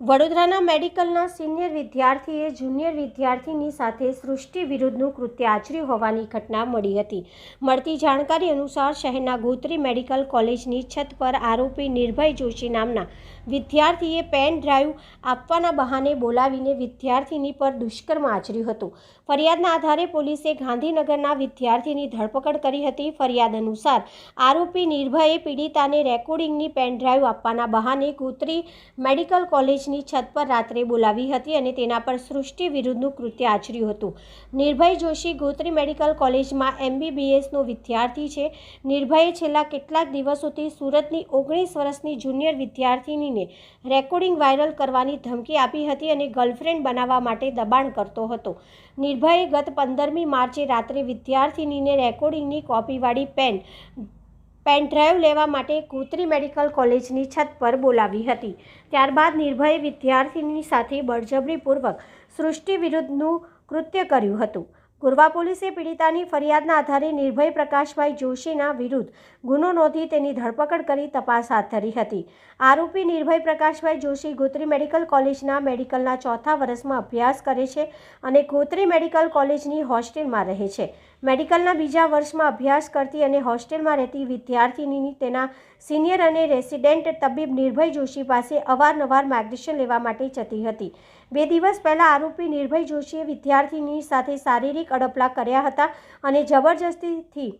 વડોદરાના મેડિકલના સિનિયર વિદ્યાર્થીએ જુનિયર વિદ્યાર્થીની સાથે સૃષ્ટિ વિરુદ્ધનું કૃત્ય આચર્યું હોવાની ઘટના મળી હતી. મળતી જાણકારી અનુસાર શહેરના ગોત્રી મેડિકલ કોલેજની છત પર આરોપી નિર્ભય જોશી નામના વિદ્યાર્થીએ પેન ડ્રાઈવ આપવાના બહાને બોલાવીને વિદ્યાર્થીની પર દુષ્કર્મ આચર્યું હતું. ફરિયાદના આધારે પોલીસે ગાંધીનગરના વિદ્યાર્થીની ધરપકડ કરી હતી. ફરિયાદ અનુસાર આરોપી નિર્ભયે પીડિતાને રેકોર્ડિંગની પેન ડ્રાઈવ આપવાના બહાને ગોત્રી મેડિકલ કોલેજની છત પર રાત્રે બોલાવી હતી અને તેના પર સૃષ્ટિ વિરુદ્ધનું કૃત્ય આચર્યું હતું. નિર્ભય જોશી ગોત્રી મેડિકલ કોલેજમાં એમબીબીએસનો વિદ્યાર્થી છે. નિર્ભયે છેલ્લા કેટલાક દિવસોથી સુરતની ઓગણીસ વર્ષની જુનિયર વિદ્યાર્થીનીને રેકોર્ડિંગ વાયરલ કરવાની ધમકી આપી હતી અને ગર્લફ્રેન્ડ બનાવવા માટે દબાણ કરતો હતો. નિર્ભયે ગત પંદરમી માર્ચે રાત્રે વિદ્યાર્થીનીને રેકોર્ડિંગની કોપીવાળી પેન પેન ડ્રાઈવ લેવા માટે કૂતરી મેડિકલ કોલેજની છત પર બોલાવી હતી. ત્યારબાદ નિર્ભયે વિદ્યાર્થીની સાથે બળજબરીપૂર્વક સૃષ્ટિ વિરુદ્ધનું કૃત્ય કર્યું હતું. ગુરવા પોલીસે પીડિતાની ફરિયાદના આધારે નિર્ભય પ્રકાશભાઈ જોશીના વિરુદ્ધ ગુનો નોંધી તેની ધરપકડ કરી તપાસ હાથ ધરી હતી. આરોપી નિર્ભય પ્રકાશભાઈ જોશી ગોત્રી મેડિકલ કોલેજના મેડિકલના ચોથા વર્ષમાં અભ્યાસ કરે છે અને ગોત્રી મેડિકલ કોલેજની હોસ્ટેલમાં રહે છે. મેડિકલના બીજા વર્ષમાં અભ્યાસ કરતી અને હોસ્ટેલમાં રહેતી વિદ્યાર્થીની તેના સિનિયર અને રેસિડેન્ટ તબીબ નિર્ભય જોશી પાસે અવારનવાર માર્ગદર્શન લેવા માટે જતી હતી. બે દિવસ પહેલાં આરોપી નિર્ભય જોશીએ વિદ્યાર્થીની સાથે શારીરિક અડપલા કર્યા હતા અને જબરજસ્તીથી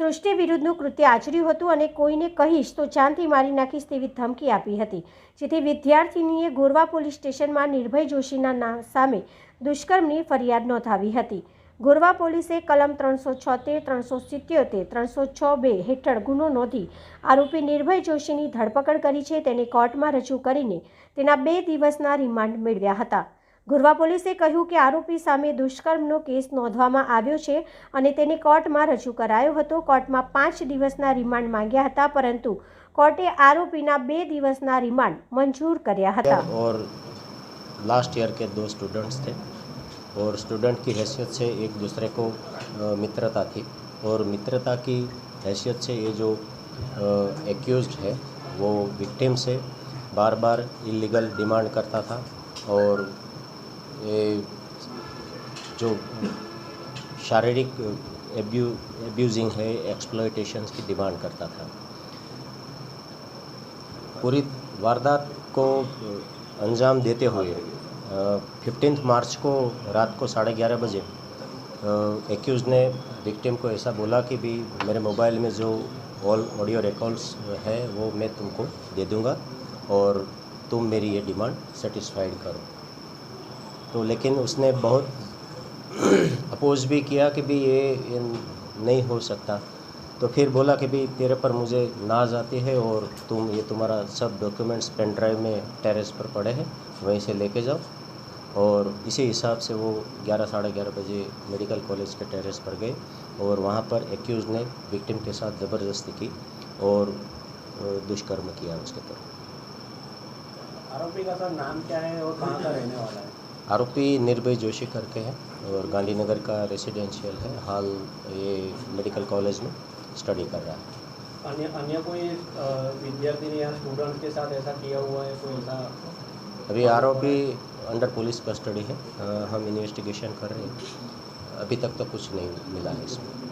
સૃષ્ટિ વિરુદ્ધનું કૃત્ય આચર્યું હતું અને કોઈને કહીશ તો જાનથી મારી નાખીશ તેવી ધમકી આપી હતી. જેથી વિદ્યાર્થીનીએ ગોરવા પોલીસ સ્ટેશનમાં નિર્ભય જોશીના સામે દુષ્કર્મની ફરિયાદ નોંધાવી હતી. ગોરવા પોલીસે કલમ ત્રણસો છોતેર, ત્રણસો સિત્યોતેર, ત્રણસો છ બે હેઠળ ગુનો નોંધી આરોપી નિર્ભય જોશીની ધરપકડ કરી છે. તેને કોર્ટમાં રજૂ કરીને તેના બે દિવસના રિમાન્ડ મેળવ્યા હતા. ગુરવા પોલીસે કહ્યું કે આરોપી સામે દુષ્કર્મનો કેસ નોંધવામાં આવ્યો છે અને તેને કોર્ટમાં રજૂ કરાયો હતો કોર્ટમાં પાંચ દિવસના રિમાન્ડ માંગ્યા હતા પરંતુ કોર્ટે આરોપીના બે દિવસના રિમાન્ડ મંજૂર કર્યા હતા और लास्ट ईयर के दो स्टूडेंट्स थे और स्टूडेंट की हैसियत से एक दूसरे को अ, मित्रता थी और मित्रता की हैसियत से ये जो एक्यूज्ड है वो विक्टिम से बार बार इलीगल डिमांड करता था और ये जो शारीरिक एब्यू एब्यूजिंग है एक्सप्लोइटेशंस की डिमांड करता था। पूरी वारदात को अंजाम देते हुए फिफ्टीन मार्च को रात को साढ़े ग्यारह बजे एक्यूज ने विक्टिम को ऐसा बोला कि भी मेरे मोबाइल में जो ऑल ऑडियो रिकॉर्ड्स है, वो मैं तुमको दे दूँगा और तुम मेरी ये डिमांड सेटिस्फाइड करो। तो लेकिन उसने बहुत अपोज भी किया कि भी ये, ये नहीं हो सकता। तो फिर बोला कि भी तेरे पर मुझे नाज आती है और तुम ये तुम्हारा सब डॉक्यूमेंट्स पेन ड्राइव में टेरेस पर पड़े हैं वहीं से लेके जाओ। और इसी हिसाब से वो ग्यारह साढ़े ग्यारह बजे मेडिकल कॉलेज के टेरेस पर गए और वहाँ पर एक्यूज ने विक्टिम के साथ ज़बरदस्ती की और दुष्कर्म किया उसके ऊपर आरोपी का सर नाम क्या है और कहाँ का रहने वाला है? आरोपी निर्भय जोशी करके हैं और गांधीनगर का रेसिडेंशियल है। हाल ये मेडिकल कॉलेज में स्टडी कर रहा है। अन्य अन्य कोई विद्यार्थी ने या स्टूडेंट के साथ ऐसा किया हुआ है? कोई ऐसा अभी आरोपी अंडर पुलिस कस्टडी है। हम इन्वेस्टिगेशन कर रहे हैं। अभी तक तो कुछ नहीं मिला है इसमें।